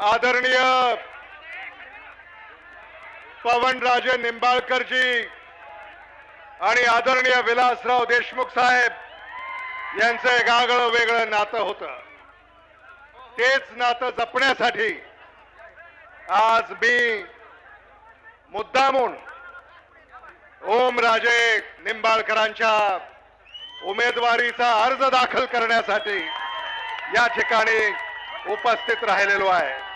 आदरणीय पवनराजे निंबाळकरजी आणि आदरणीय विलासराव देशमुख साहेब यांचं एक आगळं वेगळं नातं होतं. तेच नातं जपण्यासाठी आज मी मुद्दामून ओमराजे निंबाळकरांच्या उमेदवारीचा अर्ज दाखल करण्यासाठी या ठिकाणी उपस्थित राहिलेलो आहे.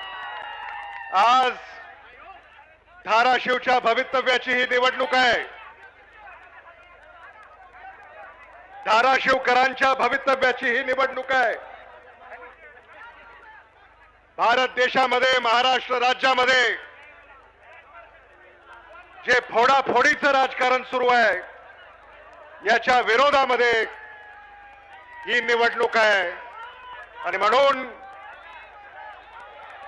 आज धाराशिवच्या भवितव्याची ही निवडणूक आहे. धाराशिवकरांच्या भवितव्याची ही निवडणूक आहे. भारत देशामध्ये महाराष्ट्र राज्यामध्ये जे फोडाफोडीचं राजकारण सुरू आहे याच्या विरोधामध्ये ही निवडणूक आहे. आणि म्हणून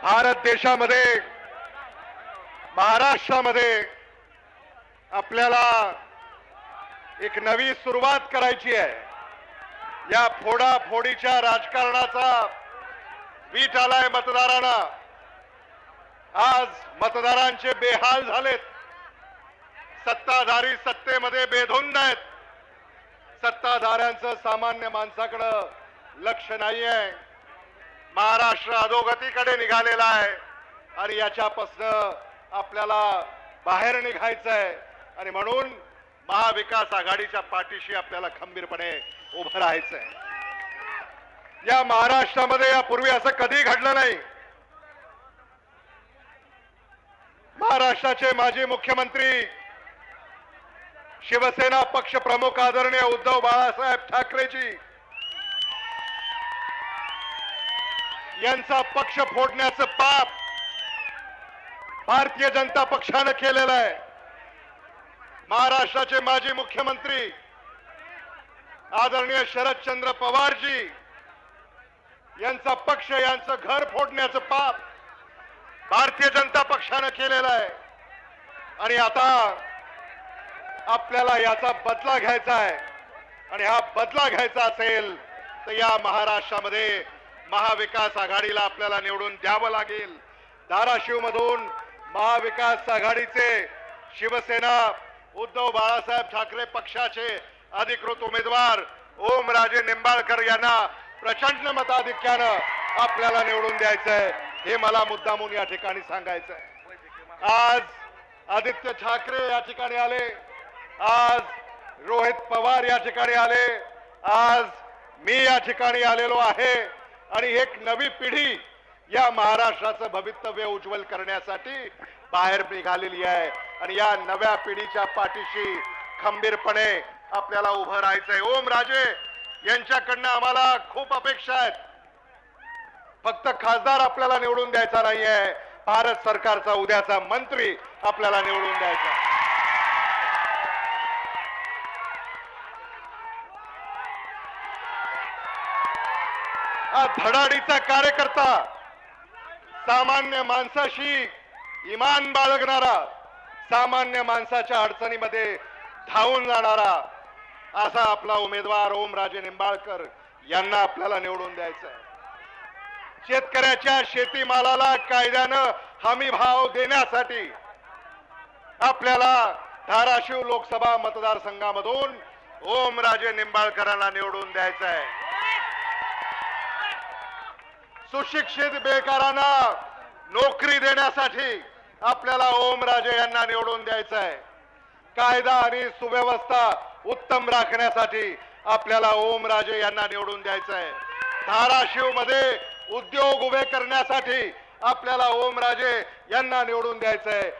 भारत देशामध्ये महाराष्ट्रामध्ये आपल्याला एक नवी सुरुवात करायची आहे. या फोडाफोडीच्या राजकारणाचा वीट आलाय मतदारांना. आज मतदारांचे बेहाल झालेत. सत्ताधारी सत्तेमध्ये बेधुंद आहेत. सत्ताधाऱ्यांचं सामान्य माणसाकडं लक्ष नाही आहे महाराष्ट्र अधोगतीकडे निघालेला आहे. आणि याच्यापासनं आपल्याला बाहेर निघायचं आहे आणि म्हणून महाविकास आघाडीच्या पाठीशी आपल्याला खंबीरपणे उभं राहायचं आहे या महाराष्ट्रामध्ये यापूर्वी असं कधी घडलं नाही. महाराष्ट्राचे माजी मुख्यमंत्री शिवसेना पक्ष प्रमुख आदरणीय उद्धव बाळासाहेब ठाकरेजी यांचा पक्ष फोडण्याचं पाप भारतीय जनता पक्षानं केलेलं आहे. महाराष्ट्राचे माजी मुख्यमंत्री आदरणीय शरदचंद्र पवारजी यांचा पक्ष यांचं घर फोडण्याचं पाप भारतीय जनता पक्षानं केलेलं आहे. आणि आता आपल्याला याचा बदला घ्यायचा आहे. आणि हा बदला घ्यायचा असेल तर या महाराष्ट्रामध्ये महाविकास आघाडीला आपल्याला निवडून द्यावं लागेल. धाराशिव मधून महाविकास आघाडीचे शिवसेना उद्धव बाळासाहेब ठाकरे पक्षाचे अधिकृत उमेदवार ओमराजे निंबाळकर यांना प्रचंड मताधिक्यानं आपल्याला निवडून द्यायचं आहे हे मला मुद्दामून या ठिकाणी सांगायचं आहे आज आदित्य ठाकरे या ठिकाणी आले. आज रोहित पवार या ठिकाणी आले. आज मी या ठिकाणी आलेलो आहे. आणि एक नवी पिढी या महाराष्ट्राचं भवितव्य उज्ज्वल करण्यासाठी बाहेर निघालेली आहे. आणि या नव्या पिढीच्या पाठीशी खंबीरपणे आपल्याला उभं राहायचंय. ओम राजे यांच्याकडनं आम्हाला खूप अपेक्षा आहेत. फक्त खासदार आपल्याला निवडून द्यायचा नाहीये. भारत सरकारचा उद्याचा मंत्री आपल्याला निवडून द्यायचा हा धडाडीचा कार्यकर्ता सामान्य माणसाशी इमान बाळगणारा सामान्य माणसाच्या अडचणीमध्ये धावून जाणारा असा आपला उमेदवार ओमराजे निंबाळकर यांना आपल्याला निवडून द्यायचा शेतकऱ्याच्या शेतीमालाला कायद्यानं हमी भाव देण्यासाठी आपल्याला धाराशिव लोकसभा मतदारसंघामधून ओमराजे निंबाळकरांना निवडून द्यायचं आहे सुशिक्षित बेकारांना नोकरी देण्यासाठी आपल्याला ओमराजे यांना निवडून द्यायचं आहे कायदा आणि सुव्यवस्था उत्तम राखण्यासाठी आपल्याला ओमराजे यांना निवडून द्यायचं आहे धाराशिवमध्ये उद्योग उभे करण्यासाठी आपल्याला ओमराजे यांना निवडून द्यायचं आहे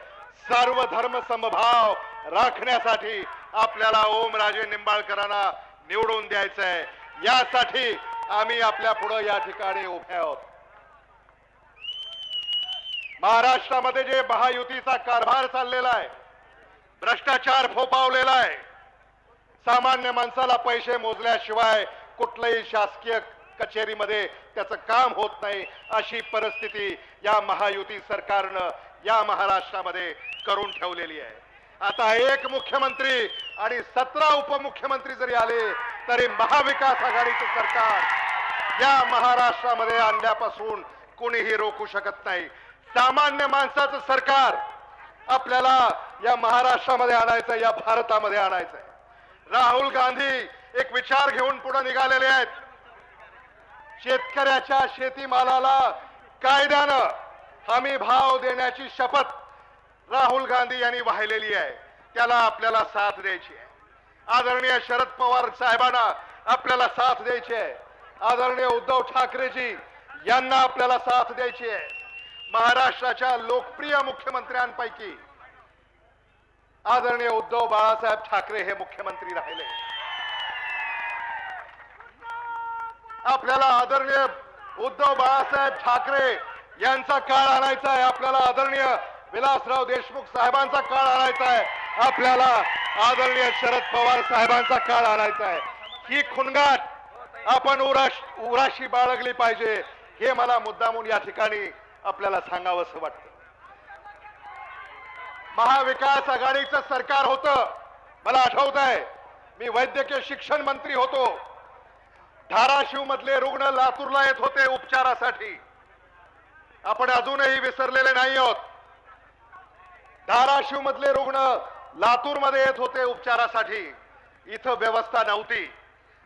सर्व धर्म समभाव राखण्यासाठी आपल्याला ओमराजे निंबाळकरांना निवडून द्यायचं आहे यासाठी आम्ही आपल्या पुढे या ठिकाणी उभे आहोत. महाराष्ट्रामध्ये जे महायुतीचा कारभार चाललेला आहे भ्रष्टाचार फोपावलेला आहे सामान्य माणसाला पैसे मोजल्याशिवाय कुठल्याही शासकीय कचेरीमध्ये त्याचं काम होत नाही अशी परिस्थिती या महायुती सरकारनं या महाराष्ट्रामध्ये करून ठेवलेली आहे. आता एक मुख्यमंत्री आणि सतरा उपमुख्यमंत्री जरी आले तरी महाविकास आघाडीचं सरकार या महाराष्ट्रामध्ये आणल्यापासून कोणीही रोखू शकत नाही. सामान्य माणसाचं सरकार आपल्याला या महाराष्ट्रामध्ये आणायचं या भारतामध्ये आणायचंय राहुल गांधी एक विचार घेऊन पुढे निघालेले आहेत. शेतकऱ्याच्या शेतीमालाला कायद्यानं हमी भाव देण्याची शपथ राहुल गांधी यांनी वाहिलेली आहे. त्याला आपल्याला साथ द्यायची आहे. आदरणीय शरद पवार साहेबांना आपल्याला साथ द्यायची आहे. आदरणीय उद्धव ठाकरेजी यांना आपल्याला साथ द्यायची आहे. महाराष्ट्राच्या लोकप्रिय मुख्यमंत्र्यांपैकी आदरणीय उद्धव बाळासाहेब ठाकरे हे मुख्यमंत्री राहिले. आपल्याला आदरणीय उद्धव बाळासाहेब ठाकरे यांचा काळ आणायचा आहे. आपल्याला आदरणीय विलासराव देशमुख साहेबांचा काळ आणायचा आहे. आपल्याला आदरणीय शरद पवार साहेबांचा काळ आणायचा आहे. ही खुणगाट आपण उराश उराशी बाळगली पाहिजे. हे मला मुद्दामून या ठिकाणी आपल्याला सांगावंसं वाटतं. महाविकास आघाडीचं सरकार होतं. मला आठवत आहे मी वैद्यकीय शिक्षण मंत्री होतो. धाराशिव मधले रुग्ण लातूरला येत होते उपचारासाठी. आपण अजूनही विसरलेले नाही आहोत. धाराशिव मधले रुग्ण लातूरमध्ये येत होते उपचारासाठी. इथं व्यवस्था नव्हती.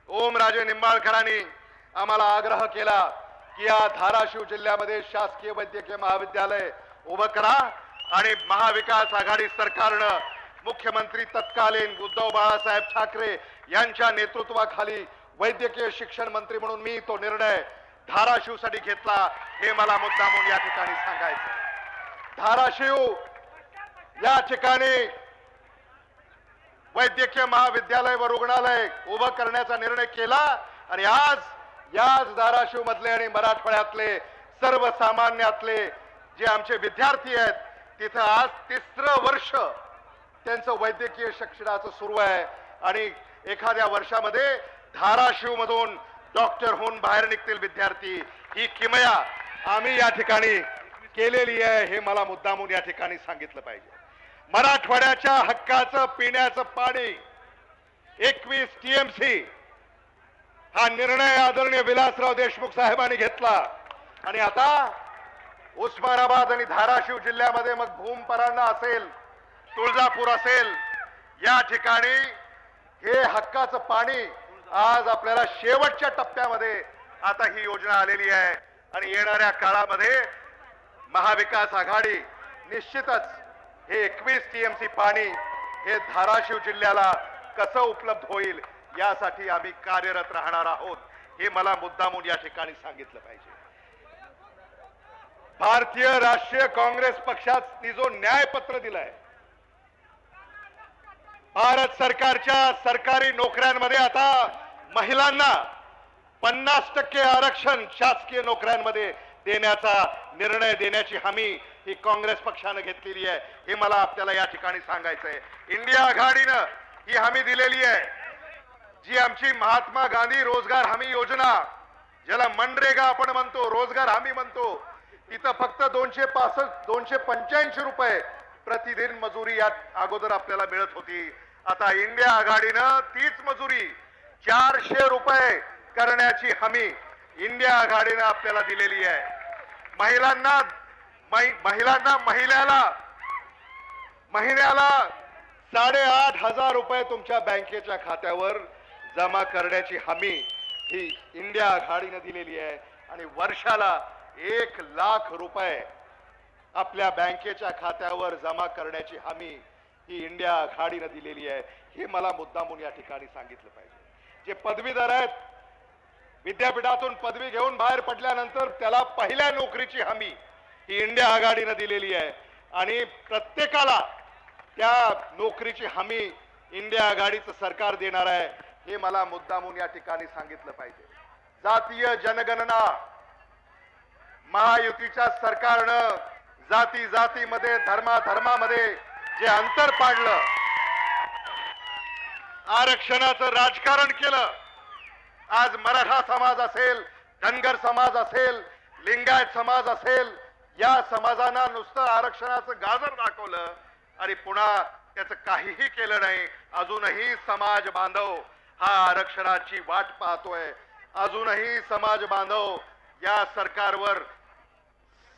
ओमराजे निंबाळकरांनी आम्हाला आग्रह केला की या धाराशिव जिल्ह्यामध्ये शासकीय वैद्यकीय महाविद्यालय उभं करा आणि महाविकास आघाडी सरकारनं मुख्यमंत्री तत्कालीन उद्धव बाळासाहेब ठाकरे यांच्या नेतृत्वाखाली वैद्यकीय शिक्षण मंत्री म्हणून मी तो निर्णय धाराशिवसाठी घेतला हे मला मुद्दामून या ठिकाणी सांगायचं धाराशिव या ठिकाणी वैद्यकीय महाविद्यालय व रुग्णालय उभं करण्याचा निर्णय केला आणि आज याच धाराशिव मधले आणि मराठवाड्यातले सर्वसामान्यातले जे आमचे विद्यार्थी आहेत तिथं आज तिसरं वर्ष त्यांचं वैद्यकीय शिक्षणाचं सुरू आहे. आणि एखाद्या वर्षामध्ये धाराशिव मधून डॉक्टर होऊन बाहेर निघतील विद्यार्थी. ही किमया आम्ही या ठिकाणी केलेली आहे हे मला मुद्दामून या ठिकाणी सांगितलं पाहिजे. मराठवाड्याच्या हक्काचं पिण्याचं पाणी एकवीस टीएमसी हा निर्णय आदरणीय विलासराव देशमुख साहेबांनी घेतला. आणि आता उस्मानाबाद आणि धाराशिव जिल्ह्यामध्ये मग भूमपरांना असेल तुळजापूर असेल या ठिकाणी हे हक्काचं पाणी आज आपल्याला शेवटच्या टप्प्यामध्ये आता ही योजना आलेली आहे. आणि येणाऱ्या काळामध्ये महाविकास आघाडी निश्चितच हे एकवीस टीएमसी पाणी हे धाराशिव जिल्ह्याला कसं उपलब्ध होईल यासाठी आम्ही कार्यरत राहणार आहोत हे मला मुद्दामून या ठिकाणी सांगितलं पाहिजे. भारतीय राष्ट्रीय काँग्रेस पक्षाने जो न्यायपत्र दिलंय भारत सरकारच्या सरकारी नोकऱ्यांमध्ये आता महिलांना पन्नास टक्के आरक्षण शासकीय नोकऱ्यांमध्ये देण्याचा निर्णय देण्याची हमी ही काँग्रेस पक्षानं घेतलेली आहे हे मला आपल्याला या ठिकाणी सांगायचं आहे इंडिया आघाडीनं ही हमी दिलेली आहे. जी आमची महात्मा गांधी रोजगार हमी योजना ज्याला मनरेगा आपण म्हणतो रोजगार हमी म्हणतो तिथं फक्त दोनशे पासष्ट दोनशे पंच्याऐंशी रुपये प्रतिदिन मजुरी या अगोदर आपल्याला मिळत होती. आता इंडिया आघाडीनं तीच मजुरी चारशे रुपये करण्याची हमी इंडिया आघाडीनं आपल्याला दिलेली आहे. महिलांना महि- महिलांना महिन्याला महिन्याला साडेआठ हजार रुपये तुमच्या बँकेच्या खात्यावर जमा करण्याची हमी ही इंडिया आघाडीनं दिलेली आहे. आणि वर्षाला एक लाख रुपये आपल्या बँकेच्या खात्यावर जमा करण्याची हमी ही इंडिया आघाडीनं दिलेली आहे. हे मला मुद्दामून या ठिकाणी सांगितलं पाहिजे. जे पदवीधर आहेत विद्यापीठातून पदवी घेऊन बाहेर पडल्यानंतर त्याला पहिल्या नोकरीची हमी ही इंडिया आघाडीनं दिलेली आहे. आणि प्रत्येकाला त्या नोकरीची हमी इंडिया आघाडीचं सरकार देणार आहे. हे मला मुद्दामून या ठिकाणी सांगितलं पाहिजे. जातीय जनगणना महायुतीच्या सरकारनं जाती जातीमध्ये धर्मा धर्मामध्ये जे अंतर पाडलं आरक्षणाचं राजकारण केलं आज मराठा समाज असेल धनगर समाज असेल लिंगायत समाज असेल या समाजांना नुसतं आरक्षणाचं गाजर दाखवलं आणि पुन्हा त्याचं काहीही केलं नाही. अजूनही समाज बांधव हा आरक्षणाची वाट पाहतोय. अजूनही समाज बांधव या सरकारवर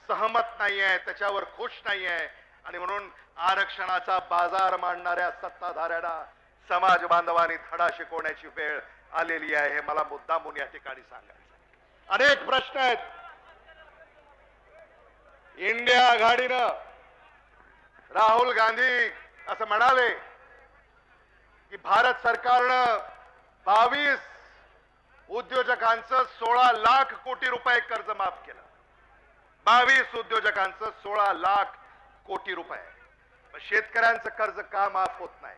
सहमत नाही आहे त्याच्यावर खुश नाही आहे आणि म्हणून आरक्षणाचा बाजार मांडणाऱ्या सत्ताधाऱ्यांना समाज बांधवांनी धडा शिकवण्याची वेळ आलेली आहे. हे मला मुद्दामून या ठिकाणी सांगायचं अनेक प्रश्न आहेत. इंडिया आघाडीनं राहुल गांधी असं म्हणाले की भारत सरकारनं बावीस उद्योजकांचं सोळा लाख कोटी रुपये कर्ज माफ केलं. बावीस उद्योजकांचं सोळा लाख कोटी रुपये. शेतकऱ्यांचं कर्ज का माफ होत नाही?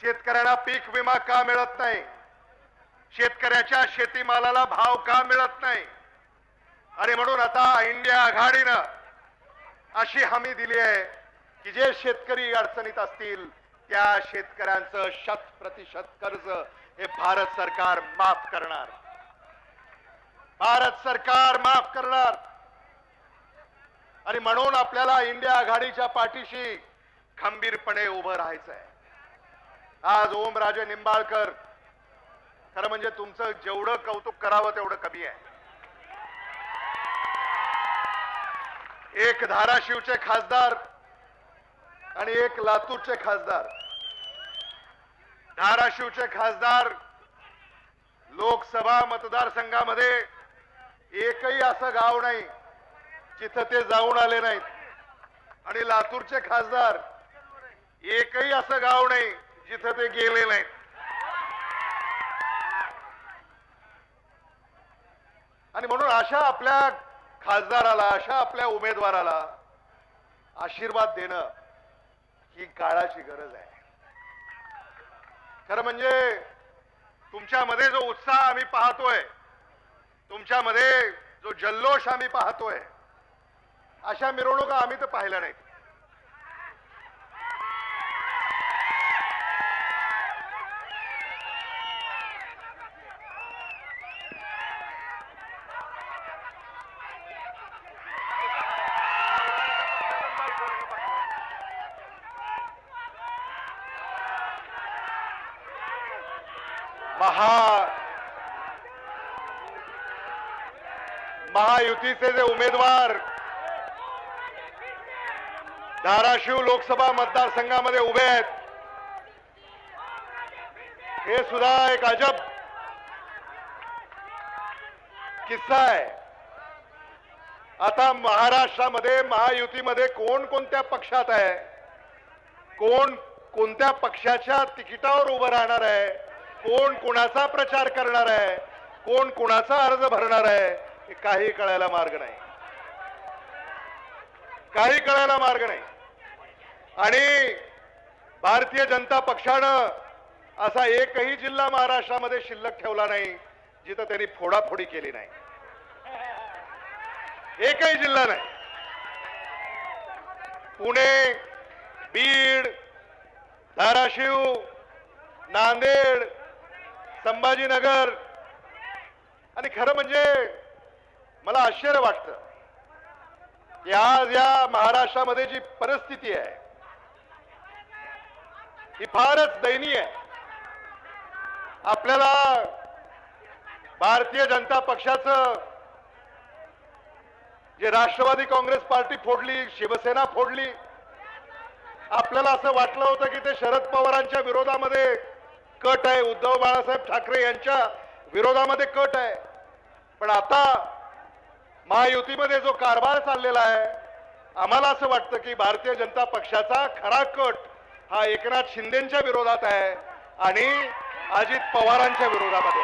शेतकऱ्यांना पीक विमा का मिळत नाही? शेतकऱ्याच्या शेतीमालाला भाव का मिळत नाही? आणि म्हणून आता इंडिया आघाडीनं अशी हमी दिली आहे की जे शेतकरी अडचणीत असतील त्या शेतकऱ्यांचं शत प्रतिशत कर्ज हे भारत सरकार माफ करणार. भारत सरकार माफ करणार. आणि म्हणून आपल्याला इंडिया आघाडीच्या पाठीशी खंबीरपणे उभं राहायचंय. आज ओमराजे निंबाळकर खरं म्हणजे तुमचं जेवढं कौतुक करावं तेवढं कमी आहे. एक धाराशिवचे खासदार आणि एक लातूरचे खासदार धाराशिवचे खासदार लोकसभा मतदारसंघामध्ये एकही असं गाव नाही जिथं ते जाऊन आले नाहीत. आणि लातूरचे खासदार एकही असं गाव नाही जिथं ते गेले नाहीत. आणि म्हणून अशा आपल्या खासदाराला अशा आपल्या उमेदवाराला आशीर्वाद देणं ही काळाची गरज आहे. खरं म्हणजे तुमच्यामध्ये जो उत्साह आम्ही पाहतोय तुमच्यामध्ये जो जल्लोष आम्ही पाहतोय अशा मिरवणुका आम्ही तर पाहिल्या नाहीत. महा महायुतीचे जे उमेदवार धाराशिव लोकसभा मतदारसंघामध्ये उभे आहेत हे सुद्धा एक अजब किस्सा आहे. आता महाराष्ट्रामध्ये महायुतीमध्ये कोण कोणत्या पक्षात आहे? कोण कोणत्या पक्षाच्या तिकिटावर उभं राहणार आहे? कोण कोणाचा प्रचार करणार आहे? कोण कोणाचा अर्ज भरणार आहे? हे काही कळायला मार्ग नाही. काही कळायला मार्ग नाही. आणि भारतीय जनता पक्षानं असा एकही जिल्हा महाराष्ट्रामध्ये शिल्लक ठेवला नाही जिथं त्यांनी फोडाफोडी केली नाही. एकही जिल्हा नाही. पुणे बीड धाराशिव नांदेड संभाजीनगर. आणि खरं म्हणजे मला आश्चर्य वाटतं की आज या महाराष्ट्रामध्ये जी परिस्थिती आहे ही फारच दयनीय आहे. आपल्याला भारतीय जनता पक्षाचं जे राष्ट्रवादी काँग्रेस पार्टी फोडली शिवसेना फोडली आपल्याला असं वाटलं होतं की ते शरद पवारांच्या विरोधामध्ये कट आहे. उद्धव बाळासाहेब ठाकरे यांच्या विरोधामध्ये कट आहे. पण आता महायुतीमध्ये जो कारभार चाललेला आहे आम्हाला असं वाटतं की भारतीय जनता पक्षाचा खरा कट हा एकनाथ शिंदेच्या विरोधात आहे आणि अजित पवारांच्या विरोधामध्ये.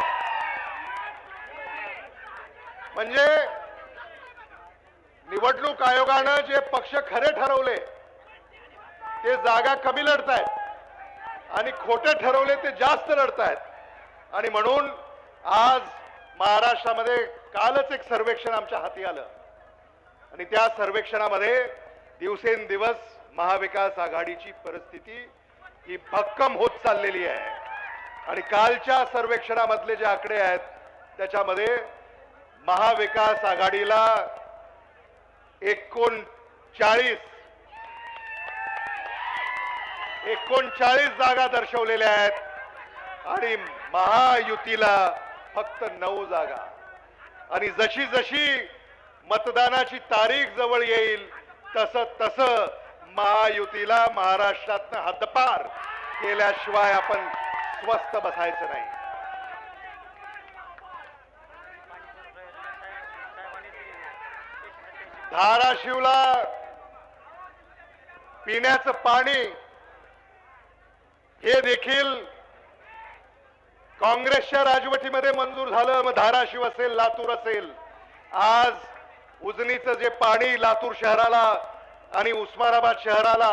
म्हणजे निवडणूक आयोगानं जे पक्ष खरे ठरवले ते जागा कमी लढतायत. आणि खोटं ठरवले ते जास्त रडतायत. आणि म्हणून आज महाराष्ट्रामध्ये कालच एक सर्वेक्षण आमच्या हाती आलं. आणि त्या सर्वेक्षणामध्ये दिवसेंदिवस महाविकास आघाडीची परिस्थिती ही भक्कम होत चाललेली आहे. आणि कालच्या सर्वेक्षणामधले जे आकडे आहेत त्याच्यामध्ये महाविकास आघाडीला एकोणचाळीस एकोणचाळीस जागा दर्शवलेल्या आहेत. आणि महायुतीला फक्त नऊ जागा. आणि जशी जशी मतदानाची तारीख जवळ येईल तस तस महायुतीला महाराष्ट्रातनं हद्दपार केल्याशिवाय आपण स्वस्थ बसायचं नाही. धाराशिवला पिण्याचं पाणी हे देखील काँग्रेसच्या राजवटीमध्ये मंजूर झालं मग धाराशिव असेल लातूर असेल. आज उजनीचं जे पाणी लातूर शहराला आणि उस्मानाबाद शहराला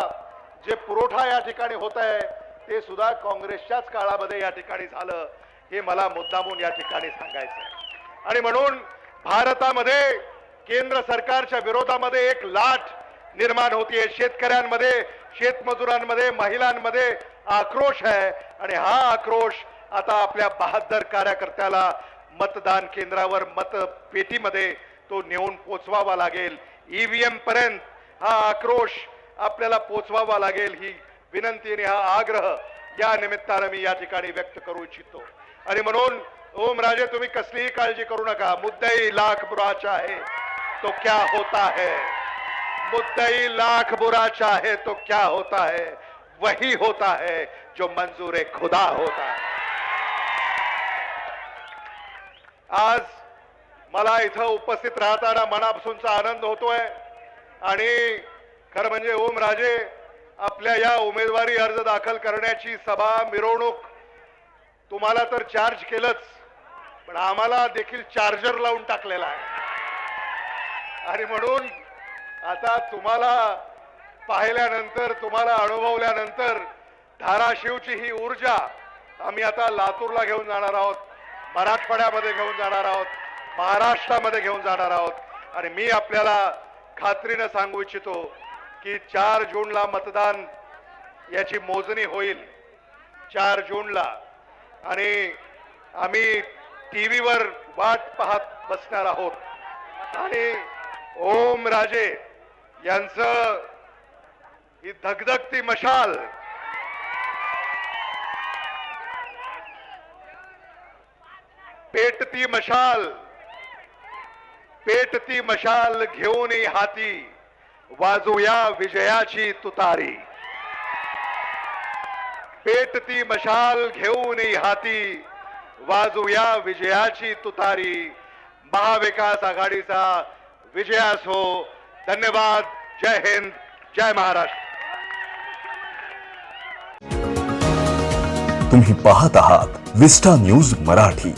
जे पुरवठा या ठिकाणी होत आहे ते सुद्धा काँग्रेसच्याच काळामध्ये या ठिकाणी झालं. हे मला मुद्दामून या ठिकाणी सांगायचं आहे. आणि म्हणून भारतामध्ये केंद्र सरकारच्या विरोधामध्ये एक लाट निर्माण होतीये. शेतकऱ्यांमध्ये शेतमजुरांमध्ये महिलांमध्ये आक्रोश आहे. आणि हा आक्रोश आता आपल्या बहादर कार्यकर्त्याला मतदान केंद्रावर मतपेटीमध्ये तो नेऊन पोचवावा लागेल. ईव्हीएम पर्यंत हा आक्रोश आपल्याला पोचवावा लागेल ही विनंती आणि हा आग्रह या निमित्तानं मी या ठिकाणी व्यक्त करू इच्छितो. आणि म्हणून ओम राजे तुम्ही कसलीही काळजी करू नका. मुद्दाही लाख बुराचा आहे. तो क्या होता है? मुद्दई लाख बुरा चाहे तो क्या होता है? वही होता है जो मंजूर खुदा होता है। आज मला इथं उपस्थित राहताना मनापासूनचा आनंद होतोय आणि खरं म्हणजे ओम राजे आपल्या या उमेदवारी अर्ज दाखल करण्याची सभा मिरवणूक तुम्हाला तर चार्ज केलंच पण आम्हाला देखील चार्जर लावून टाकलेला आहे. आणि म्हणून आता तुम्हाला पाहिल्यानंतर तुम्हाला अनुभवल्यानंतर धाराशिवची ही ऊर्जा आम्ही आता लातूरला घेऊन जाणार आहोत मराठवाड्यामध्ये घेऊन जाणार आहोत महाराष्ट्रामध्ये घेऊन जाणार आहोत. आणि मी आपल्याला खात्रीनं सांगू इच्छितो की चार जूनला मतदान याची मोजणी होईल. चार जूनला. आणि आम्ही टी व्हीवर वाट पाहत बसणार आहोत. आणि ओम राजे. यांचं ही धगधगती मशाल. पेटती मशाल. पेटती मशाल घेऊन हाती. वाजूया विजयाची तुतारी. पेटती मशाल घेऊन हाती. वाजूया विजयाची तुतारी. महाविकास आघाडीचा विजयास. हो धन्यवाद. जय हिंद जय महाराष्ट्र. तुम्ही पाहत आहात विस्टा न्यूज मराठी.